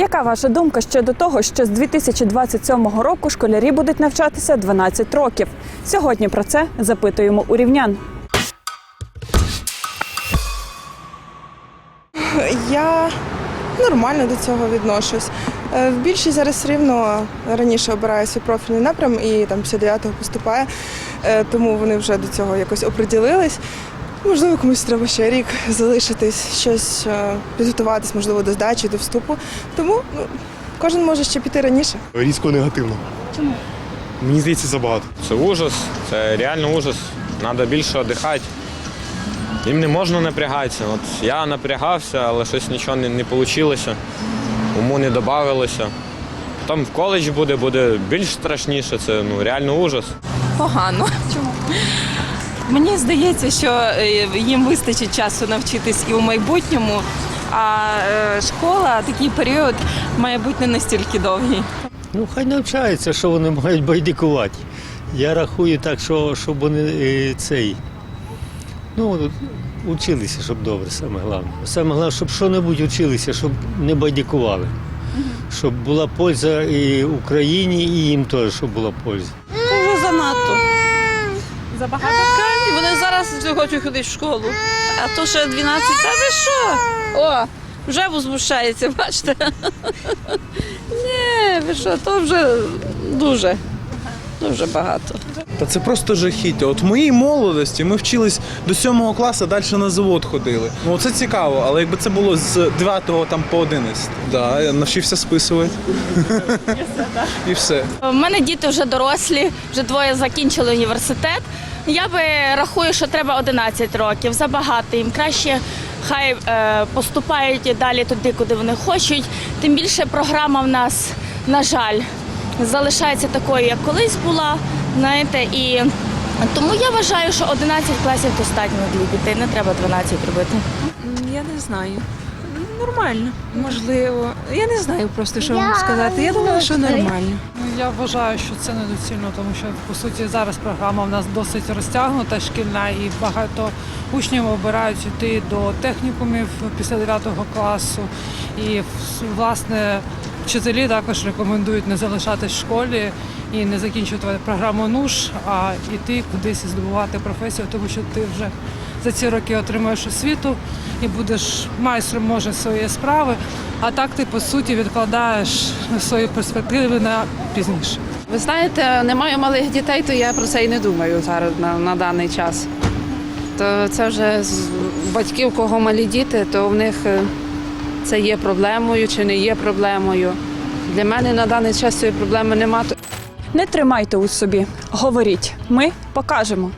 Яка ваша думка щодо того, що з 2027 року школярі будуть навчатися 12 років? Сьогодні про це запитуємо у рівнян. Я нормально до цього відношусь. Е, В більшість зараз рівно раніше обирає свій профільний напрям і там 59-го поступає, е, тому вони вже до цього якось оприділились. Можливо, комусь треба ще рік залишитись, щось е, підготуватись, можливо, до здачі, до вступу. Тому ну, кожен може ще піти раніше. Різко негативно. Чому? Мені здається, забагато. Це ужас, це реально ужас. Треба більше віддихати. Їм не можна напрягатися. От я напрягався, але щось нічого не, не вийшло. Уму не додавалося. Там в коледж буде, буде більш страшніше, це ну, реально ужас. Погано. Чому? Мені здається, що е, їм вистачить часу навчитись і у майбутньому, а е, школа такий період має бути не настільки довгий. Ну, хай навчаються, що вони мають байдикувати. Я рахую так, що щоб вони е, цей. Ну, училися, щоб добре, саме головне. Саме головне, щоб що-небудь училися, щоб не байдикували. Щоб була польза і Україні, і їм теж, щоб була польза. Вже занадто. Забагато? Вони вже хочуть ходити в школу. А то ще 12, та ви що? О, вже возмущається, бачите? Ні, ви що, то вже дуже, дуже багато. Та це просто жахіття. От в моїй молодості ми вчились до сьомого класу, далі на завод ходили. Ну це цікаво, але якби це було з 9 там по 11. Да, я навчився списувати. І все. У мене діти вже дорослі, вже двоє закінчили університет. Я би рахую, що треба 11 років. Забагато їм краще. Хай е, поступають далі туди, куди вони хочуть. Тим більше програма в нас, на жаль, залишається такою, як колись була. Знаєте, і тому я вважаю, що 11 класів достатньо для дітей, не треба 12 робити. Я не знаю. Нормально, можливо. Я не знаю просто, що вам сказати. Я думаю, що нормально. Я вважаю, що це недоцільно, тому що по суті зараз програма в нас досить розтягнута, шкільна, і багато учнів обирають йти до технікумів після 9 класу. І власне вчителі також рекомендують не залишатись в школі і не закінчувати програму НУШ, а йти кудись і здобувати професію, тому що ти вже за ці роки отримаєш освіту і будеш майстром може своєї справи. А так ти по суті відкладаєш свої перспективи на пізніше. Ви знаєте, не маю малих дітей, то я про це і не думаю зараз на, на даний час. То це вже з батьків, кого малі діти, то в них е, це є проблемою чи не є проблемою. Для мене на даний час цієї проблеми немає. Не тримайте у собі, говоріть. Ми покажемо.